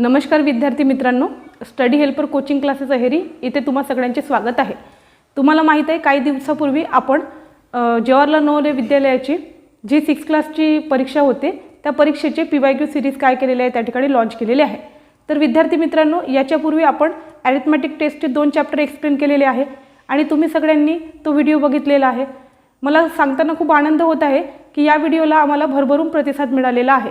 नमस्कार विद्यार्थी मित्रांनो. Study helper coaching classes Aheri इथे तुम्हा सगळ्यांचे स्वागत आहे. तुम्हाला माहीत आहे काही दिवसापूर्वी आपण जवाहरलाल नवोदय विद्यालयाची जी सिक्स क्लासची परीक्षा होते त्या परीक्षेचे पी वाय क्यू सिरीज काय केलेले आहे त्या ठिकाणी लॉन्च केलेले आहे. तर विद्यार्थी मित्रांनो याच्यापूर्वी आपण ॲरिथमॅटिक टेस्टचे दोन चॅप्टर एक्सप्लेन केलेले आहे आणि तुम्ही सगळ्यांनी तो व्हिडिओ बघितलेला आहे. मला सांगताना खूप आनंद होत आहे की या व्हिडिओला आम्हाला भरभरून प्रतिसाद मिळालेला आहे.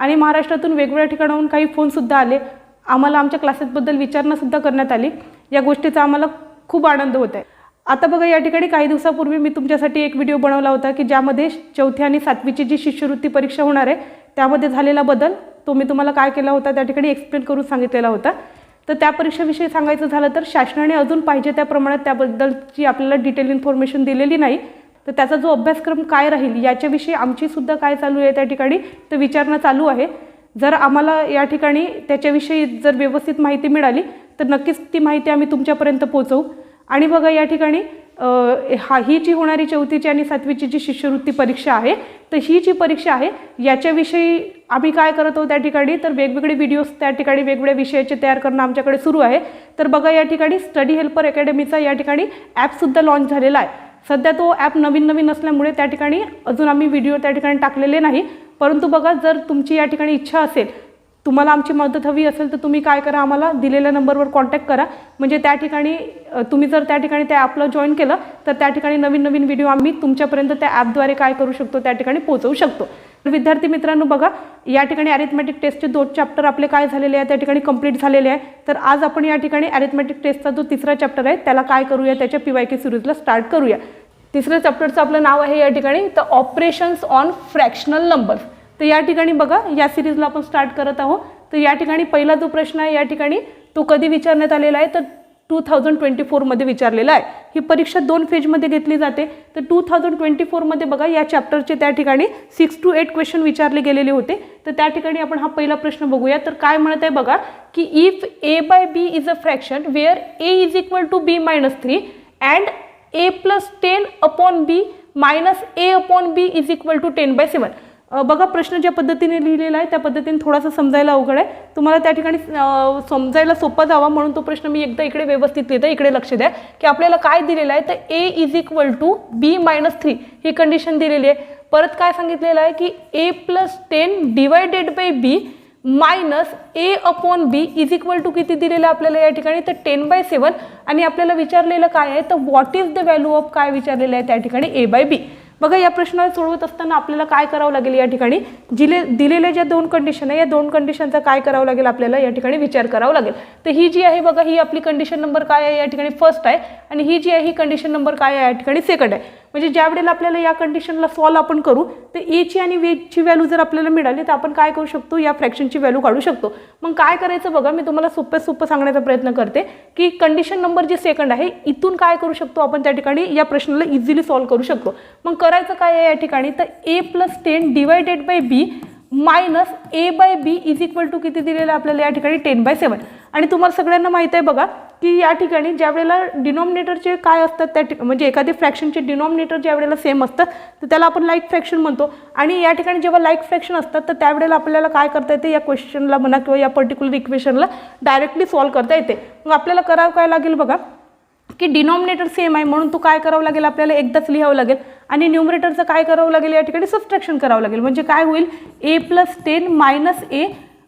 आणि महाराष्ट्रातून वेगवेगळ्या ठिकाणाहून काही फोनसुद्धा आले. आम्हाला आमच्या क्लासेसबद्दल विचारणासुद्धा करण्यात आली. या गोष्टीचा आम्हाला खूप आनंद होत आहे. आता बघा या ठिकाणी काही दिवसापूर्वी मी तुमच्यासाठी एक व्हिडिओ बनवला होता की ज्यामध्ये चौथी आणि सातवीची जी शिष्यवृत्ती परीक्षा होणार आहे त्यामध्ये झालेला बदल तो मी तुम्हाला काय केला होता त्या ठिकाणी एक्सप्लेन करून सांगितलेला होता. तर त्या परीक्षेविषयी सांगायचं झालं तर शासनाने अजून पाहिजे त्या प्रमाणात त्याबद्दलची आपल्याला डिटेल इन्फॉर्मेशन दिलेली नाही. तर त्याचा जो अभ्यासक्रम काय राहील याच्याविषयी आमचीसुद्धा काय चालू आहे त्या ठिकाणी तर विचारणा चालू आहे. जर आम्हाला या ठिकाणी त्याच्याविषयी जर व्यवस्थित माहिती मिळाली तर नक्कीच ती माहिती आम्ही तुमच्यापर्यंत पोहोचवू. आणि बघा या ठिकाणी हा ही जी होणारी चौथीची आणि सातवीची जी शिष्यवृत्ती परीक्षा आहे तर ही जी परीक्षा आहे याच्याविषयी आम्ही काय करत आहोत त्या ठिकाणी तर वेगवेगळे व्हिडिओज त्या ठिकाणी वेगवेगळ्या विषयाचे तयार करणं आमच्याकडे सुरू आहे. तर बघा या ठिकाणी स्टडी हेल्पर अकॅडमीचा या ठिकाणी ॲपसुद्धा लॉन्च झालेला आहे. सध्या तो ॲप नवीन नवीन असल्यामुळे त्या ठिकाणी अजून आम्ही व्हिडिओ त्या ठिकाणी टाकलेले नाही. परंतु बघा जर तुमची या ठिकाणी इच्छा असेल तुम्हाला आमची मदत हवी असेल तर तुम्ही काय करा आम्हाला दिलेल्या नंबरवर कॉन्टॅक्ट करा. म्हणजे त्या ठिकाणी तुम्ही जर त्या ठिकाणी त्या ॲपला जॉईन केलं तर त्या ठिकाणी नवीन नवीन व्हिडिओ आम्ही तुमच्यापर्यंत त्या ॲपद्वारे काय करू शकतो त्या ठिकाणी पोहोचवू शकतो. तर विद्यार्थी मित्रांनो बघा या ठिकाणी अरिथमॅटिक टेस्टचे दोन चॅप्टर आपले काय झालेले आहे त्या ठिकाणी कंप्लीट झालेले आहे. तर आज आपण या ठिकाणी अरिथमॅटिक टेस्टचा जो तिसरा चॅप्टर आहे त्याला काय करूया त्याच्या पी वाय के सिरीजला स्टार्ट करूया. तिसऱ्या चॅप्टरचं आपलं नाव आहे या ठिकाणी तर ऑपरेशन्स ऑन फ्रॅक्शनल नंबर्स तर या ठिकाणी बघा या सिरीजला आपण स्टार्ट करत आहोत. तर या ठिकाणी पहिला जो प्रश्न आहे या ठिकाणी तो कधी विचारण्यात आलेला आहे तर टू थाउजंड ट्वेंटी फोरमध्ये विचारलेला आहे. ही परीक्षा दोन फेजमध्ये घेतली जाते. तर टू थाउजंड ट्वेंटी फोरमध्ये बघा या चॅप्टरचे त्या ठिकाणी सिक्स टू एट क्वेश्चन विचारले गेलेले होते. तर त्या ठिकाणी आपण हा पहिला प्रश्न बघूया. तर काय म्हणत आहे बघा की if A by B is a fraction where A is equal to B minus three and A plus ten upon B minus A upon B is equal to ten by seven बघा प्रश्न ज्या पद्धतीने लिहिलेला आहे त्या पद्धतीने थोडासा समजायला अवघड आहे. तुम्हाला त्या ठिकाणी समजायला सोपा जावा म्हणून तो प्रश्न मी एकदा इकडे व्यवस्थित लिहितो. इकडे लक्ष द्या की आपल्याला काय दिलेलं आहे तर A is equal to B minus three he condition दिलेली आहे. परत काय सांगितलेलं आहे की A plus ten divided by B minus A upon B is equal to किती दिलेलं आहे आपल्याला या ठिकाणी? तर टेन बाय सेवन आणि आपल्याला विचारलेलं काय आहे? तर what is the value of काय विचारलेलं आहे त्या ठिकाणी? ए बाय बी बघा या प्रश्नाला सोडवत असताना आपल्याला काय करावं लागेल या ठिकाणी? जिले दिलेल्या ज्या दोन कंडिशन आहे या दोन कंडिशनचा काय करावं लागेल आपल्याला या ठिकाणी विचार करावा लागेल. तर ही जी आहे बघा ही आपली कंडिशन नंबर काय आहे या ठिकाणी? फर्स्ट आहे. आणि ही जी आहे ही कंडिशन नंबर काय आहे या ठिकाणी? सेकंड आहे. म्हणजे ज्या वेळेला आपल्याला या कंडिशनला सॉल्व आपण करू तर एची आणि वेची व्हॅल्यू जर आपल्याला मिळाली तर आपण काय करू शकतो? या फ्रॅक्शनची व्हॅल्यू काढू शकतो. मग काय करायचं बघा मी तुम्हाला सोप्यात सोपं सांगण्याचा प्रयत्न करते की कंडिशन नंबर जे सेकंड आहे इथून काय करू शकतो आपण त्या ठिकाणी? या प्रश्नाला इझिली सॉल्व करू शकतो. मग करायचं काय आहे या ठिकाणी? तर A plus ten divided by B minus A by B is equal to किती दिलेलं आहे आपल्याला या ठिकाणी? टेन बाय सेवन आणि तुम्हाला सगळ्यांना माहीत आहे बघा की या ठिकाणी ज्या वेळेला डिनॉमिनेटरचे काय असतात त्या म्हणजे एखादे फ्रॅक्शनचे डिनॉमिनेटर ज्या वेळेला सेम असतात तर त्याला आपण लाईक फ्रॅक्शन म्हणतो. आणि या ठिकाणी जेव्हा लाईक फ्रॅक्शन असतात तर त्यावेळेला आपल्याला काय करता येते? या क्वेश्चनला म्हणा किंवा या पर्टिक्युलर इक्वेशनला डायरेक्टली सॉल्व करता येते. मग आपल्याला करावं काय लागेल बघा की डिनॉमिनेटर सेम आहे म्हणून तो काय करावं लागेल? आपल्याला एकदाच लिहावं लागेल. आणि न्यूमरेटरचं काय करावं लागेल? या ठिकाणी सबस्ट्रॅक्शन करावं लागेल. म्हणजे काय होईल? A plus ten minus A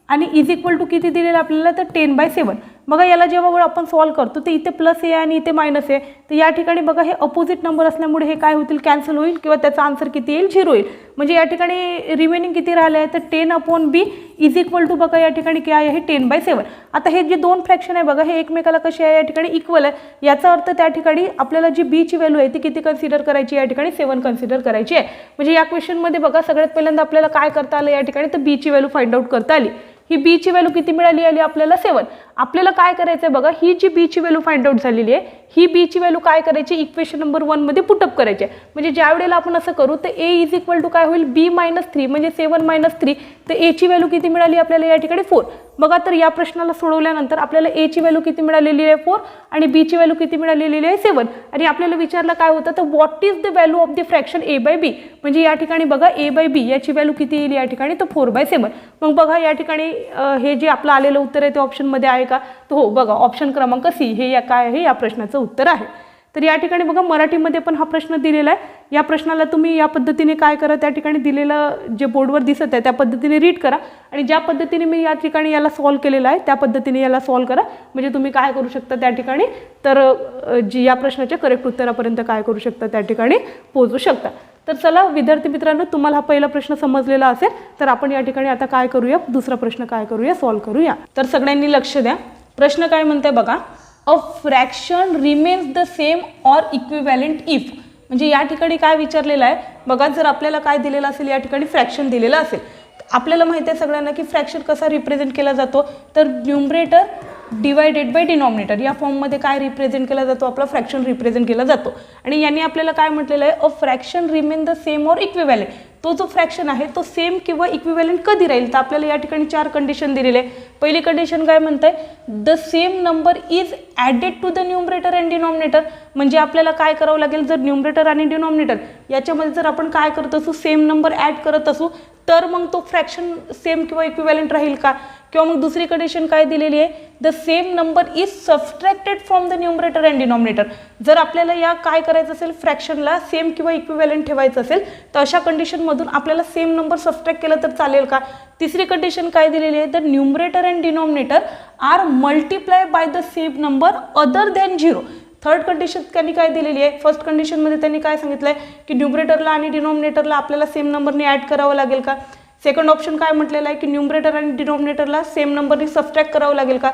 आणि इज इक्वल टू किती दिलेलं आपल्याला? तर टेन बाय सेवन बघा याला जेव्हा आपण सॉल्व करतो तर इथे प्लस ए आणि इथे मायनस ए तर या ठिकाणी बघा हे अपोजिट नंबर असल्यामुळे हे काय होतील? कॅन्सल होईल किंवा त्याचा आन्सर किती येईल? झिरो येईल. म्हणजे या ठिकाणी रिमेनिंग किती राहिले आहे? तर ten upon B is equal to बघा या ठिकाणी काय आहे टेन बाय सेवन आता हे जे दोन फ्रॅक्शन आहे बघा हे एकमेकाला कसे आहे? या ठिकाणी इक्वल आहे. याचा अर्थ त्या ठिकाणी आपल्याला जी बीची व्हॅल्यू आहे ती किती कन्सिडर करायची? या ठिकाणी सेवन कन्सिडर करायची आहे. म्हणजे या क्वेश्चनमध्ये बघा सगळ्यात पहिल्यांदा आपल्याला काय करता आलं? या ठिकाणी तर बीची व्हॅल्यू फाइंड आउट करता आली. ही बीची व्हॅल्यू किती मिळाली आली? आपल्याला सेवन आपल्याला काय करायचं आहे बघा? ही जी बीची व्हॅल्यू फाइंड आउट झालेली आहे ही बीची व्हॅल्यू काय करायची? इक्वेशन नंबर वनमध्ये पुटअप करायची आहे. म्हणजे ज्या वेळेला आपण असं करू तर ए इज इक्वल टू काय होईल? बी मायनस थ्री म्हणजे सेवन मायनस थ्री तर एची व्हॅल्यू किती मिळाली आपल्याला या ठिकाणी? फोर बघा तर या प्रश्नाला सोडवल्यानंतर आपल्याला एची व्हॅल्यू किती मिळालेली आहे? फोर आणि बीची व्हॅल्यू किती मिळालेली आहे? सेवन आणि आपल्याला विचारलं काय होतं? तर what is the value of the fraction A by B म्हणजे या ठिकाणी बघा ए बाय बी याची व्हॅल्यू किती येईल या ठिकाणी? तर फोर बाय सेवन मग बघा या ठिकाणी हे जे आपलं आलेलं उत्तर आहे ते ऑप्शनमध्ये आहे का? तर हो बघा ऑप्शन क्रमांक सी हे या काय आहे? या प्रश्नाचं उत्तर आहे. तर या ठिकाणी बघा मराठीमध्ये पण हा प्रश्न दिलेला आहे. या प्रश्नाला तुम्ही या पद्धतीने काय करा त्या ठिकाणी दिलेलं जे बोर्डवर दिसत आहे त्या पद्धतीने रीड करा. आणि ज्या पद्धतीने मी या ठिकाणी याला सॉल्व केलेलं आहे त्या पद्धतीने याला सॉल्व करा. म्हणजे तुम्ही काय करू शकता त्या ठिकाणी? तर जी या प्रश्नाच्या करेक्ट उत्तरापर्यंत काय करू शकता त्या ठिकाणी पोहोचू शकता. तर चला विद्यार्थी मित्रांनो तुम्हाला हा पहिला प्रश्न समजलेला असेल तर आपण या ठिकाणी आता काय करूया? दुसरा प्रश्न काय करूया? सॉल्व करूया. तर सगळ्यांनी लक्ष द्या. प्रश्न काय म्हणते बघा a fraction remains the same or equivalent if म्हणजे या ठिकाणी काय विचारलेलं आहे? बघा जर आपल्याला काय दिलेलं असेल या ठिकाणी फ्रॅक्शन दिलेलं असेल. आपल्याला माहिती आहे सगळ्यांना की फ्रॅक्शन कसा रिप्रेझेंट केला जातो? तर न्युमरेटर डिवायडेड बाय डिनॉमिनेटर या फॉर्ममध्ये काय रिप्रेझेंट केला जातो? आपला फ्रॅक्शन रिप्रेझेंट केला जातो. आणि यांनी आपल्याला काय म्हटलेलं आहे? A fraction remain the same or equivalent तो जो फ्रॅक्शन आहे तो सेम किंवा इक्विव्हॅलेंट कधी राहील? तर आपल्याला या ठिकाणी चार कंडिशन दिलेले आहे पहिली कंडिशन काय म्हणत आहे the same number is added to the numerator and denominator म्हणजे आपल्याला काय करावं लागेल? जर न्युमरेटर आणि डिनॉमिनेटर याच्यामध्ये जर आपण काय करत असू सेम नंबर ॲड करत असू तर मग तो फ्रॅक्शन सेम किंवा इक्विवॅलेंट राहील का? किंवा मग दुसरी कंडिशन काय दिलेली आहे? The same number is subtracted from the numerator and denominator जर आपल्याला या काय करायचं असेल? फ्रॅक्शनला सेम किंवा इक्विव्हॅलेंट ठेवायचं असेल तर अशा कंडिशनमधून आपल्याला सेम नंबर सबस्ट्रॅक्ट केलं तर चालेल का? तिसरी कंडिशन काय दिलेली आहे? The numerator and denominator are multiply by the same number other than zero third condition त्यांनी काय दिलेली आहे? फर्स्ट कंडिशनमध्ये त्यांनी काय सांगितलं आहे की न्युमरेटरला आणि डिनॉमिनेटरला आपल्याला सेम नंबरने ॲड करावं लागेल का? सेकंड ऑप्शन काय म्हटलेलं आहे की न्युमरेटर आणि डिनॉमिनेटरला सेम नंबरने सबस्ट्रॅक्ट करावं लागेल का?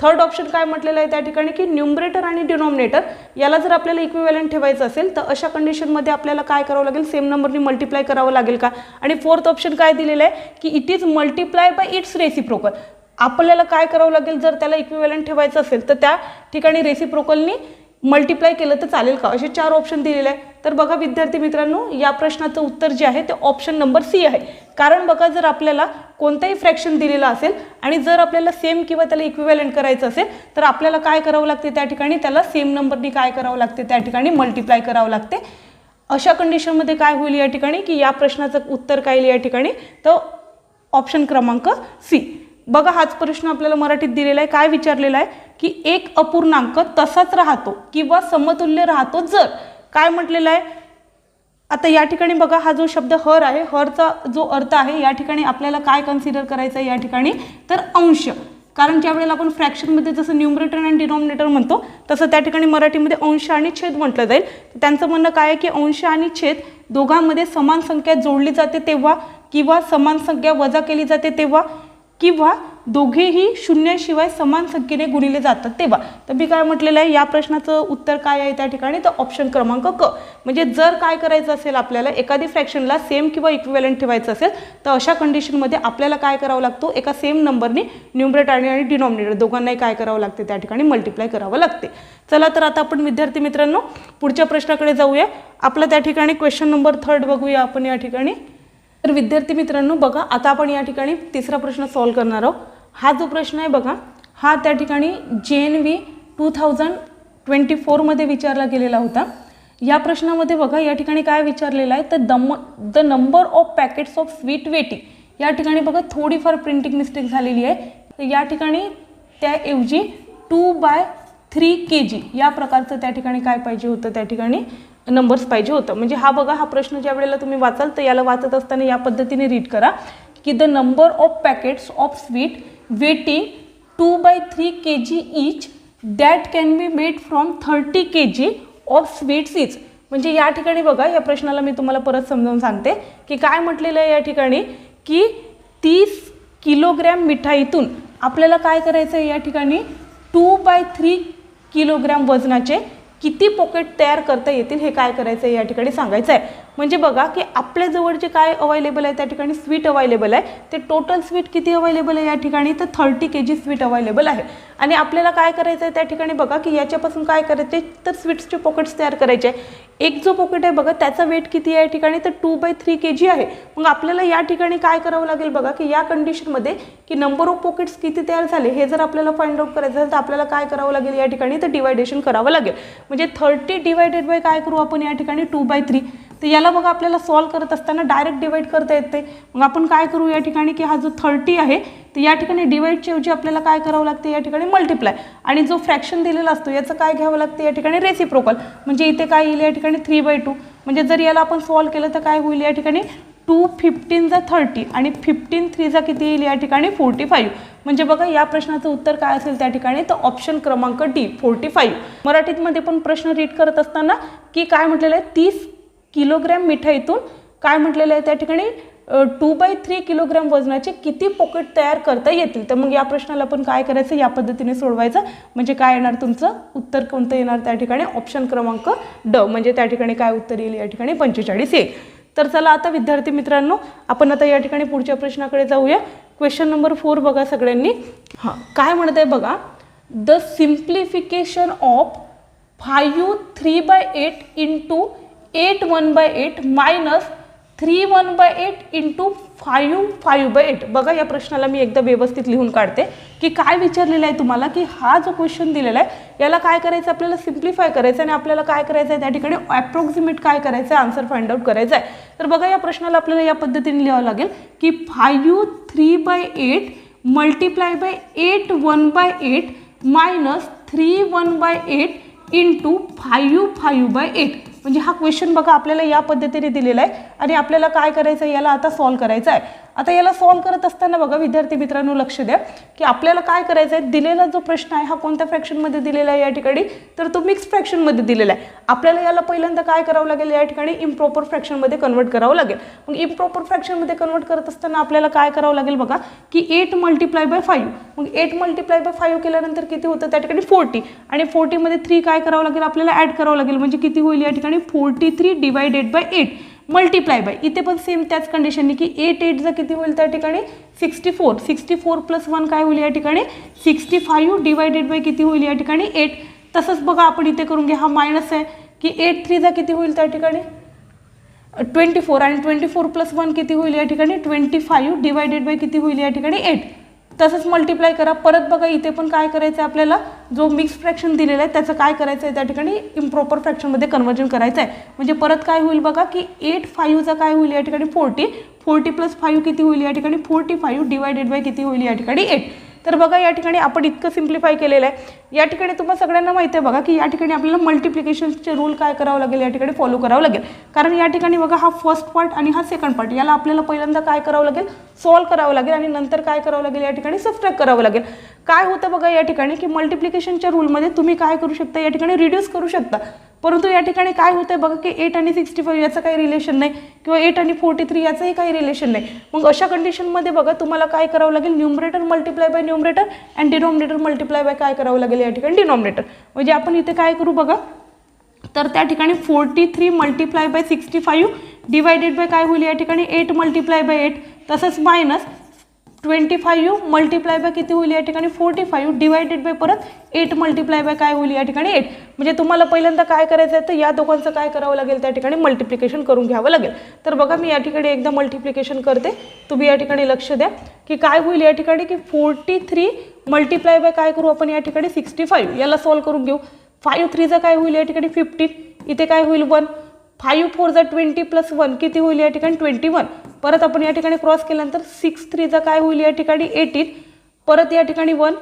थर्ड ऑप्शन काय म्हटलेलं आहे त्या ठिकाणी की न्युमरेटर आणि डिनॉमिनेटर याला जर आपल्याला इक्विव्हॅलेंट ठेवायचं असेल तर अशा कंडिशनमध्ये आपल्याला काय करावं लागेल? सेम नंबरनी मल्टिप्लाय करावं लागेल का? आणि फोर्थ ऑप्शन काय दिलेलं आहे की it is multiply by its reciprocal आपल्याला काय करावं लागेल? जर त्याला इक्विव्हॅलेंट ठेवायचं असेल तर त्या ठिकाणी रेसिप्रोकलनी मल्टिप्लाय केलं तर चालेल का? असे चार ऑप्शन दिलेले आहे. तर बघा विद्यार्थी मित्रांनो या प्रश्नाचं उत्तर जे आहे ते ऑप्शन नंबर सी आहे. कारण बघा जर आपल्याला कोणताही फ्रॅक्शन दिलेलं असेल आणि जर आपल्याला सेम किंवा त्याला इक्विव्हॅलेंट करायचं असेल तर आपल्याला काय करावं लागते त्या ठिकाणी? त्याला सेम नंबरनी काय करावं लागते? त्या ठिकाणी मल्टिप्लाय करावं लागते. अशा कंडिशनमध्ये काय होईल या ठिकाणी? की या प्रश्नाचं उत्तर काय येईल या ठिकाणी? तर ऑप्शन क्रमांक सी बघा हाच प्रश्न आपल्याला मराठीत दिलेला आहे. काय विचारलेला आहे? की एक अपूर्णांक तसाच राहतो किंवा समतुल्य राहतो जर. काय म्हटलेलं आहे? आता या ठिकाणी बघा हा जो शब्द हर आहे हरचा जो अर्थ आहे या ठिकाणी आपल्याला काय कन्सिडर करायचं आहे या ठिकाणी? तर अंश. कारण ज्या वेळेला आपण फ्रॅक्शनमध्ये जसं न्यूमरेटर अँड डिनॉमिनेटर म्हणतो तसं त्या ठिकाणी मराठीमध्ये अंश आणि छेद म्हटलं जाईल. तर त्यांचं म्हणणं काय आहे की अंश आणि छेद दोघांमध्ये समान संख्या जोडली जाते तेव्हा किंवा समान संख्या वजा केली जाते तेव्हा किंवा दोघेही शून्याशिवाय समान संख्येने गुणिले जातात तेव्हा. तर मी काय म्हटलेलं आहे या प्रश्नाचं उत्तर काय आहे त्या ठिकाणी? तर ऑप्शन क्रमांक क. म्हणजे जर काय करायचं असेल आपल्याला एखादी फ्रॅक्शनला सेम किंवा इक्विव्हॅलेंट ठेवायचं असेल तर अशा कंडिशनमध्ये आपल्याला काय करावं लागतो? एका सेम नंबरने न्युमरेटर आणि डिनॉमिनेटर दोघांनाही काय करावं लागते? त्या ठिकाणी मल्टिप्लाय करावं लागते. चला तर आता आपण विद्यार्थी मित्रांनो पुढच्या प्रश्नाकडे जाऊया. आपला त्या ठिकाणी क्वेश्चन नंबर थर्ड बघूया आपण या ठिकाणी. तर विद्यार्थी मित्रांनो बघा आता आपण या ठिकाणी तिसरा प्रश्न सॉल्व करणार आहोत. हा जो प्रश्न आहे बघा हा त्या ठिकाणी J N V two thousand twenty फोरमध्ये विचारला गेलेला होता. या प्रश्नामध्ये बघा या ठिकाणी काय विचारलेलं आहे? तर दम the number of packets of sweet वेटी या ठिकाणी बघा थोडीफार प्रिंटिंग मिस्टेक झालेली आहे. तर या ठिकाणी त्याऐवजी two by three K G या प्रकारचं त्या ठिकाणी काय पाहिजे होतं? त्या ठिकाणी नंबर्स पाहिजे होतं. म्हणजे हा बघा हा प्रश्न ज्या वेळेला तुम्ही वाचाल तर याला वाचत असताना या पद्धतीने रीड करा की the number of packets of sweet weighing two by three K G each that can be made from thirty K G of sweets each म्हणजे या ठिकाणी बघा या प्रश्नाला मी तुम्हाला परत समजावून सांगते की काय म्हटलेलं आहे या ठिकाणी? की तीस किलोग्रॅम मिठाईतून आपल्याला काय करायचं आहे या ठिकाणी? टू बाय थ्री किलोग्रॅम वजनाचे किती पॉकेट तयार करता येतील हे काय करायचं आहे या ठिकाणी सांगायचं आहे. म्हणजे बघा की आपल्याजवळ जे काय अवेलेबल आहे त्या ठिकाणी स्वीट अवेलेबल आहे ते टोटल स्वीट किती अवेलेबल आहे या ठिकाणी? तर thirty K G sweet available आहे. आणि आपल्याला काय करायचं आहे त्या ठिकाणी बघा की याच्यापासून काय करायचं? आहे तर स्वीट्सचे पॉकेट्स तयार करायचे. आहे एक जो पॉकेट आहे बघा त्याचा वेट किती आहे या ठिकाणी? तर two by three K G आहे. मग आपल्याला या ठिकाणी काय करावं लागेल बघा की या कंडिशनमध्ये की नंबर ऑफ पॉकेट्स किती तयार झाले हे जर आपल्याला फाइंड आउट करायचं असेल तर आपल्याला काय करावं लागेल या ठिकाणी? तर डिवायडेशन करावं लागेल. म्हणजे थर्टी डिवायडेड बाय काय करू आपण या ठिकाणी? टू बाय थ्री तर याला बघा आपल्याला सॉल्व करत असताना डायरेक्ट डिवाईड करता येते. मग आपण काय करू या ठिकाणी की हा जो थर्टी आहे तर या ठिकाणी डिवाईडच्या ऐवजी आपल्याला काय करावं लागते? या ठिकाणी मल्टिप्लाय आणि जो फ्रॅक्शन दिलेला असतो याचं काय घ्यावं लागतं? या ठिकाणी रेसिप्रोकल म्हणजे इथे काय येईल? या ठिकाणी थ्री बाय टू म्हणजे जर याला आपण सॉल्व केलं तर काय होईल? या ठिकाणी टू फिफ्टीनचा थर्टी आणि फिफ्टीन थ्रीचा किती येईल? या ठिकाणी फोर्टी फाईव्ह म्हणजे बघा या प्रश्नाचं उत्तर काय असेल त्या ठिकाणी? तर ऑप्शन क्रमांक डी फोर्टी फाईव्ह मराठीतमध्ये पण प्रश्न रीड करत असताना की काय म्हटलेलं आहे? तीस किलोग्रॅम मिठाईतून काय म्हटलेलं आहे त्या ठिकाणी? टू बाय थ्री किलोग्रॅम वजनाचे किती पॉकेट तयार करता येतील? तर मग या प्रश्नाला आपण काय करायचं? या पद्धतीने सोडवायचं. म्हणजे काय येणार तुमचं? उत्तर कोणतं येणार त्या ठिकाणी? ऑप्शन क्रमांक ड. म्हणजे त्या ठिकाणी काय उत्तर येईल? या ठिकाणी पंचेचाळीस येईल. तर चला आता विद्यार्थी मित्रांनो आपण आता या ठिकाणी पुढच्या प्रश्नाकडे जाऊया. क्वेश्चन नंबर फोर बघा सगळ्यांनी. हां काय म्हणत आहे बघा? The simplification of five three by eight in two eight one by eight minus three one by eight into five five by eight. बघा या प्रश्नाला मी एकदा व्यवस्थित लिहून काढते की काय विचारलेलं आहे तुम्हाला की हा जो क्वेश्चन दिलेला आहे याला काय करायचं? आपल्याला सिम्प्लिफाय करायचं आणि आपल्याला काय करायचं आहे? त्या ठिकाणी ॲप्रॉक्सिमेट काय करायचं आहे? आन्सर फाइंड आउट करायचं आहे. तर बघा या प्रश्नाला आपल्याला या पद्धतीने लिहावं लागेल की five three by eight multiply by eight one by eight minus three one by eight into five five by eight. म्हणजे हा क्वेश्चन बघा आपल्याला या पद्धतीने दिलेला आहे. आणि आपल्याला काय करायचं आहे याला आता सॉल्व करायचं आहे आता याला सॉल्व करत असताना बघा विद्यार्थी मित्रांनो लक्ष द्या की आपल्याला काय करायचं आहे? दिलेला जो प्रश्न आहे हा कोणत्या फ्रॅक्शनमध्ये दिलेला आहे या ठिकाणी? तर तो मिक्स फ्रॅक्शनमध्ये दिलेला आहे. आपल्याला याला पहिल्यांदा काय करावं लागेल या ठिकाणी? इम्प्रॉपर फ्रॅक्शनमध्ये कन्वर्ट करावं लागेल. मग इम्प्रॉपर फ्रॅक्शनमध्ये कन्वर्ट करत असताना आपल्याला काय करावं लागेल बघा की एट मल्टिप्लाय बाय फाईव्ह मग एट मल्टिप्लाय बाय फाईव्ह केल्यानंतर किती होतं? त्या ठिकाणी फोर्टी आणि फोर्टीमध्ये थ्री काय करावं लागेल? आपल्याला ॲड करावं लागेल. म्हणजे किती होईल या ठिकाणी? Forty three divided by eight multiply by इथे पण सेम त्याच कंडिशनने की एट एटचं किती होईल त्या ठिकाणी? Sixty four sixty four plus one काय होईल या ठिकाणी? सिक्स्टी फाईव्ह डिवायडेड बाय किती होईल या ठिकाणी? एट तसंच बघा आपण इथे करून घ्या हा मायनस आहे. की एट थ्रीचा किती होईल त्या ठिकाणी? ट्वेंटी फोर आणि ट्वेंटी फोर प्लस वन किती होईल या ठिकाणी? ट्वेंटी फाईव्ह डिवायडेड बाय किती होईल या ठिकाणी? एट तसंच मल्टिप्लाय करा. परत बघा इथे पण काय करायचं आहे आपल्याला? जो मिक्स फ्रॅक्शन दिलेला आहे त्याचं काय करायचं आहे त्या ठिकाणी इम्प्रॉपर फ्रॅक्शनमध्ये कन्वर्जन करायचं आहे म्हणजे परत काय होईल बघा की एट फाईव्हचा काय होईल या ठिकाणी? फोर्टी फोर्टी प्लस फाईव्ह किती होईल या ठिकाणी? फोर्टी फाईव्ह डिवायडेड बाय किती होईल या ठिकाणी? एट तर बघा या ठिकाणी आपण इतकं सिम्प्लिफाय केलेलं आहे. या ठिकाणी तुम्हाला सगळ्यांना माहिती आहे बघा की या ठिकाणी आपल्याला मल्टिप्लिकेशनचे रूल काय करावं लागेल या ठिकाणी फॉलो करावं लागेल. कारण या ठिकाणी बघा हा फर्स्ट पार्ट आणि हा सेकंड पार्ट याला आपल्याला पहिल्यांदा काय करावं लागेल? सॉल्व करावं लागेल आणि नंतर काय करावं लागेल? या ठिकाणी सबस्ट्रॅक्ट करावं लागेल. काय होतं बघा या ठिकाणी की मल्टिप्लिकेशनच्या रूलमध्ये तुम्ही काय करू शकता? या ठिकाणी रिड्यूस करू शकता. परंतु या ठिकाणी काय होतं आहे बघा की एट आणि सिक्स्टी फाईव्ह याचं काही रिलेशन नाही किंवा एट आणि फोर्टी थ्री याचंही काही रिलेशन नाही. मग अशा कंडिशनमध्ये बघा तुम्हाला काय करावं लागेल? Numerator multiply by numerator and denominator multiply by काय करावं लागेल या ठिकाणी? डिनॉमिनेटर म्हणजे आपण इथे काय करू बघा? तर त्या ठिकाणी forty three multiply by sixty five divided by काय होईल या ठिकाणी? एट मल्टिप्लाय बाय एट तसंच minus twenty five multiply by किती होईल या ठिकाणी? फोर्टी फाईव्ह डिवायडेड बाय परत एट मल्टिप्लाय बाय काय होईल या ठिकाणी? एट म्हणजे तुम्हाला पहिल्यांदा काय करायचं आहे तर या दोघांचं काय करावं लागेल त्या ठिकाणी? मल्टिप्लिकेशन करून घ्यावं लागेल. तर बघा मी या ठिकाणी एकदा मल्टिप्लिकेशन करते. तुम्ही या ठिकाणी लक्ष द्या की काय होईल या ठिकाणी? की फोर्टी थ्री मल्टिप्लाय बाय काय करू आपण या ठिकाणी? सिक्स्टी फाईव्ह याला सॉल्व करून घेऊ. फाईव्ह थ्रीचं काय होईल या ठिकाणी? फिफ्टीन इथे काय होईल? वन फाईव्ह फोरचा ट्वेंटी प्लस वन किती होईल या ठिकाणी? Twenty one. परत आपण या ठिकाणी क्रॉस केल्यानंतर सिक्स थ्रीचा काय होईल या ठिकाणी? एटीन. परत या ठिकाणी वन.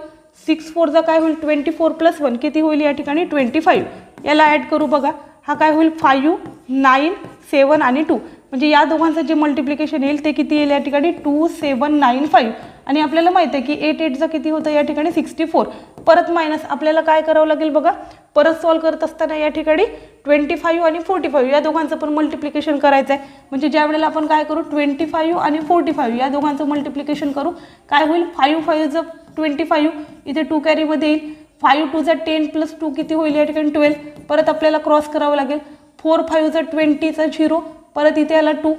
सिक्स फोरचा काय होईल? ट्वेंटी फोर प्लस वन किती होईल या ठिकाणी? Twenty five. याला ॲड करू बघा. हा काय होईल? फाईव्ह नाईन सेवन आणि टू. म्हणजे या दोघांचं जे मल्टिप्लिकेशन येईल ते किती येईल या ठिकाणी? टू सेवन नाईन फाईव्ह आणि आपल्याला माहिती आहे की एट एटचं किती होतं या ठिकाणी? सिक्स्टी फोर परत मायनस आपल्याला काय करावं लागेल बघा? परत सॉल्व करत असताना या ठिकाणी ट्वेंटी फाईव्ह आणि फोर्टी फाईव्ह या दोघांचं पण मल्टिप्लिकेशन करायचं आहे. म्हणजे ज्या वेळेला आपण काय करू? ट्वेंटी फाईव्ह आणि फोर्टी फाईव्ह या दोघांचं मल्टिप्लिकेशन करू. काय होईल? फाईव्ह फाईव्हचं ट्वेंटी फाईव्ह इथे टू कॅरीमध्ये येईल. फाईव्ह टूचा टेन प्लस टू किती होईल या ठिकाणी? ट्वेल्व परत आपल्याला क्रॉस करावं लागेल. फोर फाईव्हचा ट्वेंटीचा झिरो परत इथे आला टू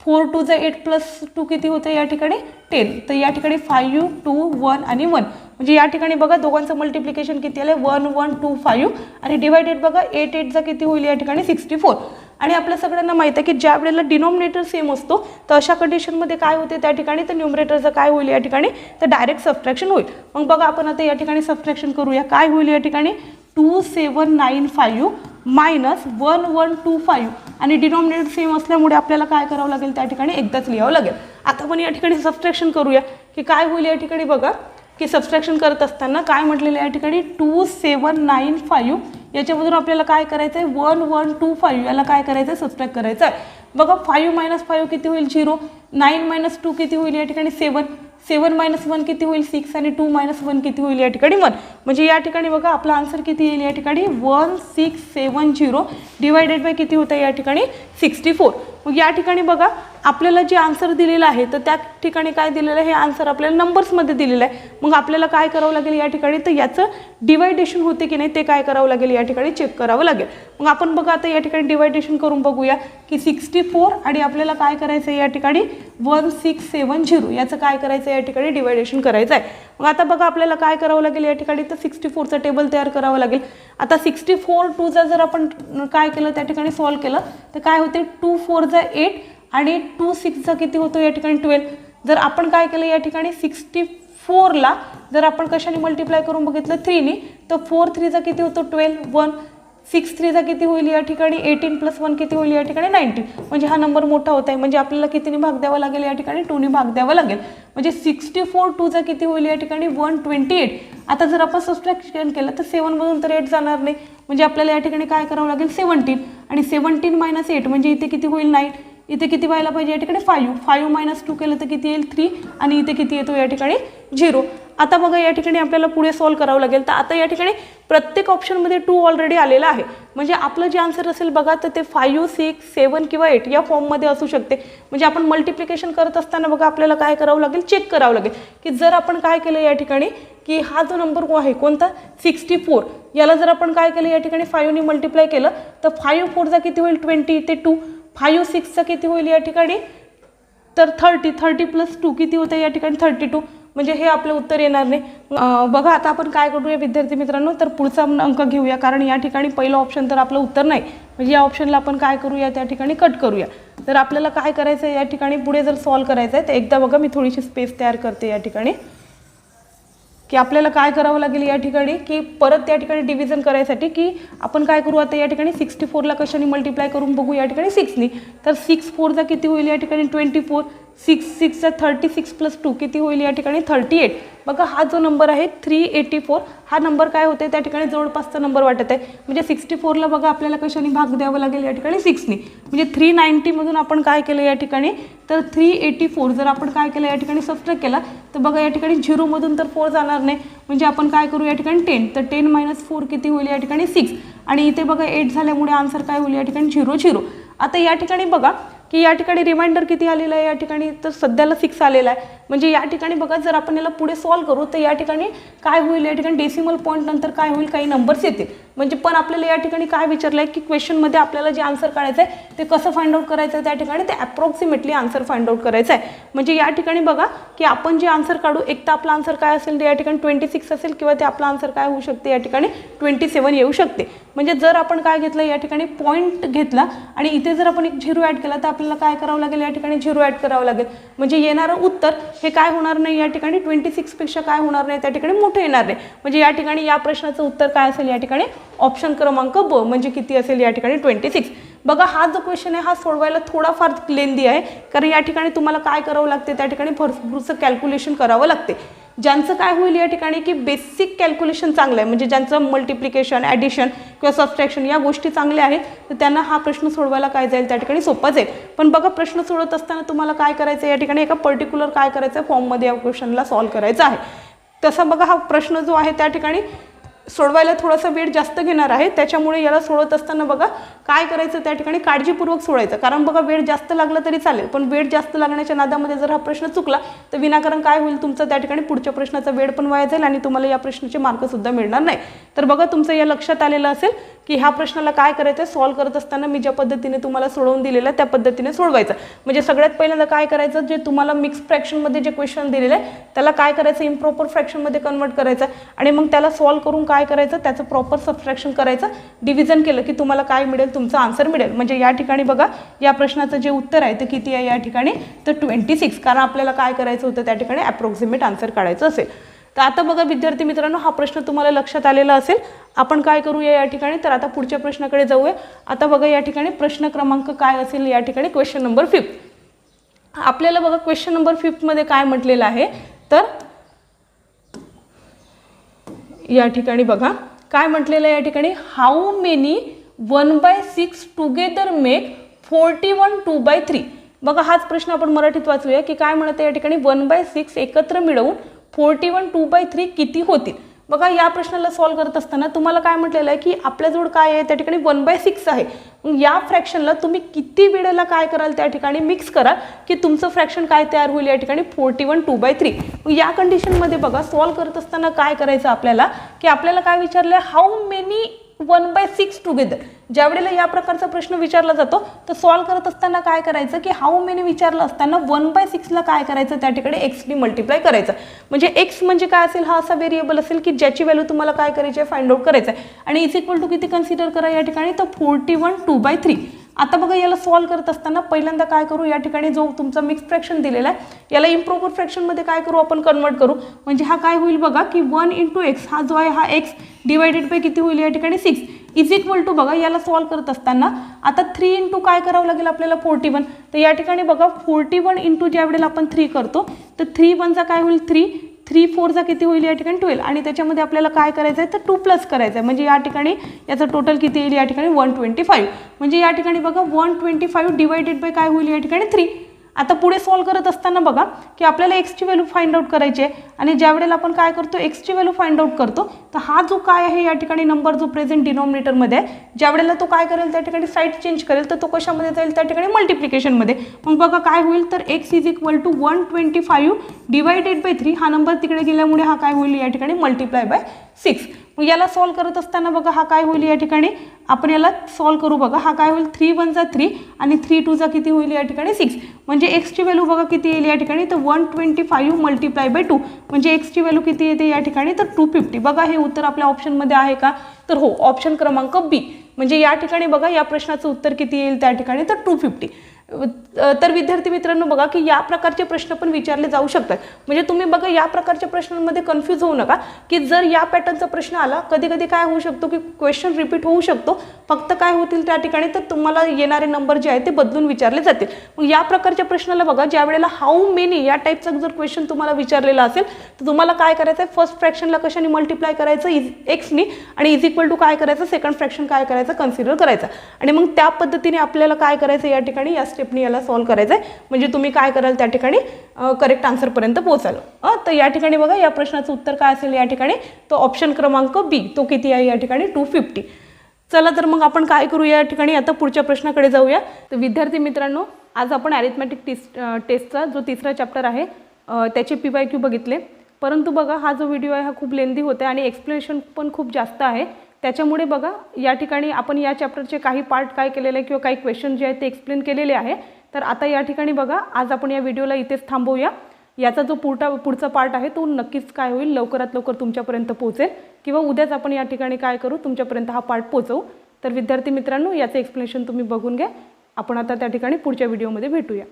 फोर टू टूचा एट प्लस टू किती होतं या ठिकाणी? टेन तर या ठिकाणी फायू टू वन आणि वन म्हणजे या ठिकाणी बघा दोघांचं मल्टिप्लिकेशन किती आलं वन वन टू फायू आणि डिवायडेड बघा एट एटचा किती होईल या ठिकाणी? सिक्स्टी फोर आणि आपल्या सगळ्यांना माहिती आहे की ज्या वेळेला डिनॉमिनेटर सेम असतो तर अशा कंडिशनमध्ये काय होते त्या ठिकाणी? तर न्युमरेटरचं काय होईल या ठिकाणी? तर डायरेक्ट सबट्रॅक्शन होईल. मग बघा आपण आता या ठिकाणी सबट्रॅक्शन करूया. काय होईल या ठिकाणी? Two seven nine five minus one one two five आणि डिनॉमिनेटर सेम असल्यामुळे आपल्याला काय करावं लागेल त्या ठिकाणी? एकदाच लिहावं लागेल. आता पण या ठिकाणी सबस्ट्रॅक्शन करूया. की काय होईल या ठिकाणी बघा. की सबस्ट्रॅक्शन करत असताना काय म्हटलेलं या ठिकाणी? टू सेवन नाईन फाईव्ह याच्यामधून आपल्याला काय करायचं आहे वन वन टू फाईव्ह याला काय करायचं आहे सबस्ट्रॅक्ट करायचं आहे बघा फाईव्ह मायनस फाईव्ह किती होईल? झिरो नाईन मायनस टू किती होईल या ठिकाणी? सेवन सेवन मायनस वन किती होईल? सिक्स आणि टू मायनस वन किती होईल या ठिकाणी? वन. म्हणजे या ठिकाणी बघा आपला आन्सर किती येईल या ठिकाणी? One six seven zero. Divided by किती होतं या ठिकाणी? Sixty four. मग या ठिकाणी बघा आपल्याला जे आन्सर दिलेलं आहे तर त्या ठिकाणी काय दिलेलं आहे? हे आन्सर आपल्याला नंबर्समध्ये दिलेलं आहे. मग आपल्याला काय करावं लागेल या ठिकाणी? तर याचं डिवायडेशन होते की नाही ते काय करावं लागेल? या ठिकाणी चेक करावं लागेल. मग आपण बघा आता या ठिकाणी डिवायडेशन करून बघूया की सिक्स्टी फोर आणि आपल्याला काय करायचं आहे या ठिकाणी? वन सिक्स सेवन झिरो याचं काय करायचं आहे या ठिकाणी डिवायडेशन करायचं आहे मग आता बघा आपल्याला काय करावं लागेल या ठिकाणी? तर सिक्स्टी फोरचं टेबल तयार करावं लागेल. आता सिक्स्टी फोर टूचा जर आपण काय केलं त्या ठिकाणी सॉल्व केलं तर काय होते? टू फोरचा एट आणि टू सिक्सचा किती होतो या ठिकाणी ट्वेल्व जर आपण काय केलं या ठिकाणी सिक्स्टी फोरला जर आपण कशाने मल्टिप्लाय करून बघितलं थ्रीनी तर फोर थ्रीचा किती होतो ट्वेल्व वन सिक्स थ्रीचा किती होईल या ठिकाणी? एटीन प्लस वन किती होईल या ठिकाणी? नाईन्टीन म्हणजे हा नंबर मोठा होत आहे. म्हणजे आपल्याला कितीने भाग द्यावा लागेल या ठिकाणी? टूने भाग द्यावा लागेल. म्हणजे सिक्स्टी फोर टूचा किती होईल या ठिकाणी? वन ट्वेंटी एट आता जर आपण सबस्ट्रॅक्शन केलं तर सेवनमधून तर एट जाणार नाही. म्हणजे आपल्याला या ठिकाणी काय करावं लागेल? सेवन्टीन आणि सेवन्टीन मायनस एट म्हणजे इथे किती होईल नाईन इथे किती व्हायला पाहिजे या ठिकाणी? फायू फायू मायनस टू केलं तर किती येईल? थ्री आणि इथे किती येतो या ठिकाणी? झिरो आता बघा या ठिकाणी आपल्याला पुढे सॉल्व करावं लागेल. तर आता या ठिकाणी प्रत्येक ऑप्शनमध्ये टू ऑलरेडी आलेला आहे. म्हणजे आपलं जे आन्सर असेल बघा तर ते फायू सिक्स सेवन किंवा एट या फॉर्ममध्ये असू शकते. म्हणजे आपण मल्टिप्लिकेशन करत असताना बघा आपल्याला काय करावं लागेल? चेक करावं लागेल. की जर आपण काय केलं या ठिकाणी? की हा जो नंबर आहे कोणता? सिक्स्टी फोर याला जर आपण काय केलं या ठिकाणी फाईव्हनी मल्टिप्लाय केलं तर फायू फोरचा किती होईल? ट्वेंटी ते टू फायू सिक्सचा किती होईल या ठिकाणी? तर थर्टी थर्टी प्लस टू किती होतं या ठिकाणी? थर्टी टू म्हणजे हे आपलं उत्तर येणार नाही. बघा आता आपण काय करूया विद्यार्थी मित्रांनो? तर पुढचा अंक घेऊया कारण या ठिकाणी पहिलं ऑप्शन तर आपलं उत्तर नाही. म्हणजे या ऑप्शनला आपण काय करूया त्या ठिकाणी कट करूया. तर आपल्याला काय करायचं आहे या ठिकाणी पुढे जर सॉल्व करायचं आहे तर एकदा बघा मी थोडीशी स्पेस तयार करते या ठिकाणी. की आपल्याला काय करावं लागेल या ठिकाणी? की परत त्या ठिकाणी डिव्हिजन करायसाठी की आपण काय करू आता या ठिकाणी? सिक्स्टी फोरला कशाने मल्टिप्लाय करून बघू या ठिकाणी सिक्सनी तर सिक्स फोरचा किती होईल या ठिकाणी? ट्वेंटी फोर सिक्स सिक्सचा थर्टी सिक्स प्लस टू किती होईल या ठिकाणी? Thirty eight. बघा हा जो नंबर आहे थ्री एटी फोर हा नंबर काय होते त्या ठिकाणी जवळपासचा नंबर वाटत आहे. म्हणजे सिक्स्टी फोरला बघा आपल्याला कशाने भाग द्यावा लागेल या ठिकाणी? सिक्सनी. म्हणजे थ्री नाईन्टीमधून आपण काय केलं या ठिकाणी? तर थ्री एटी फोर जर आपण काय केलं या ठिकाणी? सबस्ट्रॅक्ट केला. तर बघा या ठिकाणी झिरोमधून तर फोर जाणार नाही. म्हणजे आपण काय करू या ठिकाणी? टेन. तर टेन मायनस फोर किती होईल या ठिकाणी? सिक्स. आणि इथे बघा एट झाल्यामुळे आन्सर काय होईल या ठिकाणी? Zero zero. आता या ठिकाणी बघा की या ठिकाणी रिमाइंडर किती आलेलं आहे? या ठिकाणी तर सध्याला सिक्स आलेला आहे. म्हणजे या ठिकाणी बघा जर आपण याला पुढे सॉल्व करू तर या ठिकाणी काय होईल? या ठिकाणी डेसिमल पॉईंट नंतर काय होईल? काही नंबर्स येतील. म्हणजे पण आपल्याला या ठिकाणी काय विचारलं आहे की क्वेश्चनमध्ये आपल्याला जे आन्सर काढायचं आहे ते कसं फाइंड आउट करायचं आहे त्या ठिकाणी? ते अप्रॉक्सिमेटली आन्सर फाइंड आउट करायचं आहे. म्हणजे या ठिकाणी बघा की आपण जे आन्सर काढू एक तर आपला आन्सर काय असेल ते या ठिकाणी ट्वेंटी सिक्स असेल किंवा ते आपला आन्सर काय होऊ शकते या ठिकाणी? ट्वेंटी सेवन येऊ शकते. म्हणजे जर आपण काय घेतलं या ठिकाणी पॉईंट घेतला आणि इथे जर आपण एक झिरो ॲड केला तर आपल्याला काय करावं लागेल? या ठिकाणी झिरो ॲड करावं लागेल. म्हणजे येणारं उत्तर हे काय होणार नाही या ठिकाणी? ट्वेंटी सिक्सपेक्षा काय होणार नाही? त्या ठिकाणी मोठं येणार नाही. म्हणजे या ठिकाणी या प्रश्नाचं उत्तर काय असेल या ठिकाणी? ऑप्शन क्रमांक ब म्हणजे किती असेल या ठिकाणी? ट्वेंटी सिक्स बघा हा जो क्वेश्चन आहे हा सोडवायला थोडाफार लेंदी आहे कारण या ठिकाणी तुम्हाला काय करावं लागते? त्या ठिकाणी भरपूरचं कॅल्क्युलेशन करावं लागते. ज्यांचं काय होईल या ठिकाणी की बेसिक कॅल्क्युलेशन चांगलं आहे. म्हणजे ज्यांचं मल्टिप्लिकेशन ॲडिशन किंवा सबस्ट्रॅक्शन या गोष्टी चांगल्या आहेत तर त्यांना हा प्रश्न सोडवायला काय जाईल? त्या ठिकाणी सोपा जाईल. पण बघा प्रश्न सोडत असताना तुम्हाला काय करायचं आहे या ठिकाणी एका पर्टिक्युलर काय करायचं आहे फॉर्ममध्ये या क्वेश्चनला सॉल्व करायचं आहे. तसा बघा हा प्रश्न जो आहे त्या ठिकाणी सोडवायला थोडासा वेळ जास्त घेणार आहे. त्याच्यामुळे याला सोडवत असताना बघा काय करायचं त्या ठिकाणी काळजीपूर्वक सोडायचं. कारण बघा वेळ जास्त लागला तरी चालेल पण वेळ जास्त लागण्याच्या नादामध्ये जर हा प्रश्न चुकला तर विनाकारण काय होईल? तुमचं त्या ठिकाणी पुढच्या प्रश्नाचा वेळ पण वाया जाईल आणि तुम्हाला या प्रश्नाचे मार्कसुद्धा मिळणार नाही. तर बघा तुमचं या लक्षात आलेलं असेल की ह्या प्रश्नाला काय करायचं आहे? सॉल्व्ह करत असताना मी ज्या पद्धतीने तुम्हाला सोडवून दिलेलं आहे त्या पद्धतीने सोडवायचं. म्हणजे सगळ्यात पहिल्यांदा काय करायचं? जे तुम्हाला मिक्स फ्रॅक्शनमध्ये जे क्वेश्चन दिलेलं आहे त्याला काय करायचं? इम्प्रॉपर फ्रॅक्शनमध्ये कन्वर्ट करायचं. आणि मग त्याला सॉल्व्ह करून काय करायचं? त्याचं प्रॉपर सबस्ट्रॅक्शन करायचं. डिव्हिजन केलं की तुम्हाला काय मिळेल? तुमचा आन्सर मिळेल. म्हणजे या ठिकाणी बघा या प्रश्नाचं जे उत्तर आहे ते किती आहे या ठिकाणी? तर ट्वेंटी सिक्स कारण आपल्याला काय करायचं होतं त्या ठिकाणी? अप्रॉक्सिमेट आन्सर काढायचं असेल. तर आता बघा विद्यार्थी मित्रांनो हा प्रश्न तुम्हाला लक्षात आलेला असेल. आपण काय करूया या ठिकाणी? तर आता पुढच्या प्रश्नाकडे जाऊया. आता बघा या ठिकाणी प्रश्न क्रमांक काय असेल या ठिकाणी? क्वेश्चन नंबर फिफ्थ आपल्याला बघा क्वेश्चन नंबर फिफ्थमध्ये काय म्हटलेलं आहे? तर या ठिकाणी बघा काय म्हटलेलं आहे या ठिकाणी? How many one by six together make forty one two by three. बघा हाच प्रश्न आपण मराठीत वाचूया की काय म्हणत आहे या ठिकाणी? वन बाय सिक्स एकत्र मिळवून forty one two by three किती होतील? बघा या प्रश्नाला सॉल्व्ह करत असताना तुम्हाला काय म्हटलेलं आहे की आपल्याजवळ काय आहे? त्या ठिकाणी वन बाय सिक्स आहे. मग या फ्रॅक्शनला तुम्ही किती वेळेला काय कराल? त्या ठिकाणी मिक्स करा की तुमचं फ्रॅक्शन काय तयार होईल? या ठिकाणी forty one two by three. या कंडिशनमध्ये बघा सॉल्व्ह करत असताना काय करायचं आपल्याला? की आपल्याला काय विचारलं how many one by six together. ज्या वेळेला या प्रकारचा प्रश्न विचारला जातो तर सॉल्व्ह करत असताना काय करायचं की हाऊ मेनी विचारलं असताना वन बाय सिक्सला काय करायचं त्या ठिकाणी एक्सनी मल्टिप्लाय करायचं. म्हणजे एक्स म्हणजे काय असेल हा असा व्हेरिएबल असेल की ज्याची व्हॅल्यू तुम्हाला काय करायची आहे फाइंड आउट करायचं आहे आणि इज इक्वल टू किती कन्सिडर करा या ठिकाणी तर forty one two by three आता बघा याला सॉल्व्ह करत असताना पहिल्यांदा काय करू? या ठिकाणी जो तुमचा मिक्स फ्रॅक्शन दिलेला आहे याला इम्प्रॉपर फ्रॅक्शनमध्ये काय करू? आपण कन्वर्ट करू. म्हणजे हा काय होईल बघा की वन इंटू एक्स हा जो आहे हा एक्स डिवायडेड बाय किती होईल या ठिकाणी? सिक्स इज इक्वल टू बघा याला सॉल्व्ह करत असताना आता थ्री इंटू काय करावं लागेल आपल्याला? फोर्टी वन तर या ठिकाणी बघा फोर्टी वन इंटू ज्या वेळेला आपण थ्री करतो तर थ्री वनचा काय होईल? थ्री थ्री फोरचा किती होईल या ठिकाणी? ट्वेल्व आणि त्याच्यामध्ये आपल्याला काय करायचं आहे तर टू प्लस करायचं आहे म्हणजे या ठिकाणी याचं टोटल किती येईल या ठिकाणी? वन ट्वेंटी फाईव्ह म्हणजे या ठिकाणी बघा one twenty five divided by काय होईल या ठिकाणी? थ्री आता पुढे सॉल्व्ह करत असताना बघा की आपल्याला एक्सची व्हॅल्यू फाइंड आउट करायची आहे. आणि ज्या वेळेला आपण काय करतो एक्सची व्हॅल्यू फाइंड आउट करतो तर हा जो काय आहे या ठिकाणी नंबर जो प्रेझेंट डिनॉमिनेटरमध्ये आहे ज्या वेळेला तो काय करेल त्या ठिकाणी साईड चेंज करेल तर तो कशामध्ये जाईल? त्या ठिकाणी मल्टिप्लिकेशनमध्ये मग बघा काय होईल? तर X is equal to one twenty five divided by three हा नंबर तिकडे गेल्यामुळे हा काय होईल? या ठिकाणी मल्टिप्लाय बाय सिक्स मग याला सॉल्व करत असताना बघा हा काय होईल या ठिकाणी? आपण याला सॉल्व करू बघा. हा काय होईल? थ्री वनचा थ्री आणि थ्री टूचा किती होईल या ठिकाणी? सिक्स म्हणजे एक्सची व्हॅल्यू बघा किती येईल या ठिकाणी? तर one twenty five multiply by two म्हणजे एक्सची व्हॅल्यू किती येते या ठिकाणी? तर टू फिफ्टी बघा हे उत्तर आपल्या ऑप्शनमध्ये आहे का? तर हो ऑप्शन क्रमांक बी म्हणजे या ठिकाणी बघा या प्रश्नाचं उत्तर किती येईल त्या ठिकाणी? तर टू फिफ्टी तर विद्यार्थी मित्रांनो बघा की या प्रकारचे प्रश्न पण विचारले जाऊ शकतात. म्हणजे तुम्ही बघा या प्रकारच्या प्रश्नांमध्ये कन्फ्यूज होऊ नका की जर या पॅटर्नचा प्रश्न आला कधी कधी काय होऊ शकतो की क्वेश्चन रिपीट होऊ शकतो. फक्त काय होतील त्या ठिकाणी तर तुम्हाला येणारे नंबर जे आहेत ते बदलून विचारले जातील. मग या प्रकारच्या प्रश्नाला बघा ज्या वेळेला हाऊ मेनी या टाईपचा जर क्वेश्चन तुम्हाला विचारलेला असेल तर तुम्हाला काय करायचं आहे फर्स्ट फ्रॅक्शनला कशाने मल्टिप्लाय करायचं? इज एक्सनी आणि इज इक्वल टू काय करायचं? सेकंड फ्रॅक्शन काय करायचं? कन्सिडर करायचं. आणि मग त्या पद्धतीने आपल्याला काय करायचं या ठिकाणी? या स्टेपनी याला सॉल्व्ह करायचं आहे म्हणजे तुम्ही काय कराल त्या ठिकाणी करेक्ट आन्सरपर्यंत पोहोचाल. तर या ठिकाणी बघा या प्रश्नाचं उत्तर काय असेल या ठिकाणी? तो ऑप्शन क्रमांक बी तो किती आहे या ठिकाणी? टू फिफ्टी चला तर मग आपण काय करूया या ठिकाणी? आता पुढच्या प्रश्नाकडे जाऊया. तर विद्यार्थी मित्रांनो आज आपण ॲरिथमॅटिक टेस्ट टेस्टचा जो तिसरा चॅप्टर आहे त्याचे पी वाय क्यू बघितले. परंतु बघा हा जो व्हिडिओ आहे हा खूप लेंदी होता आणि एक्सप्लेनेशन पण खूप जास्त आहे. त्याच्यामुळे बघा या ठिकाणी आपण या चॅप्टरचे काही पार्ट काय केलेले आहे किंवा काही क्वेश्चन जे आहेत ते एक्सप्लेन केलेले आहे. तर आता या ठिकाणी बघा आज आपण या व्हिडिओला इथेच थांबवूया. याचा जो पुढचा पुढचा पार्ट आहे तो नक्कीच काय होईल लवकरात लवकर तुमच्यापर्यंत पोहोचेल. किंवा उद्याच आपण या ठिकाणी काय करू तुमच्यापर्यंत हा पार्ट पोहोचवू. तर विद्यार्थी मित्रांनो याचं एक्सप्लेनेशन तुम्ही बघून घ्या. आपण आता त्या ठिकाणी पुढच्या व्हिडिओमध्ये भेटूया.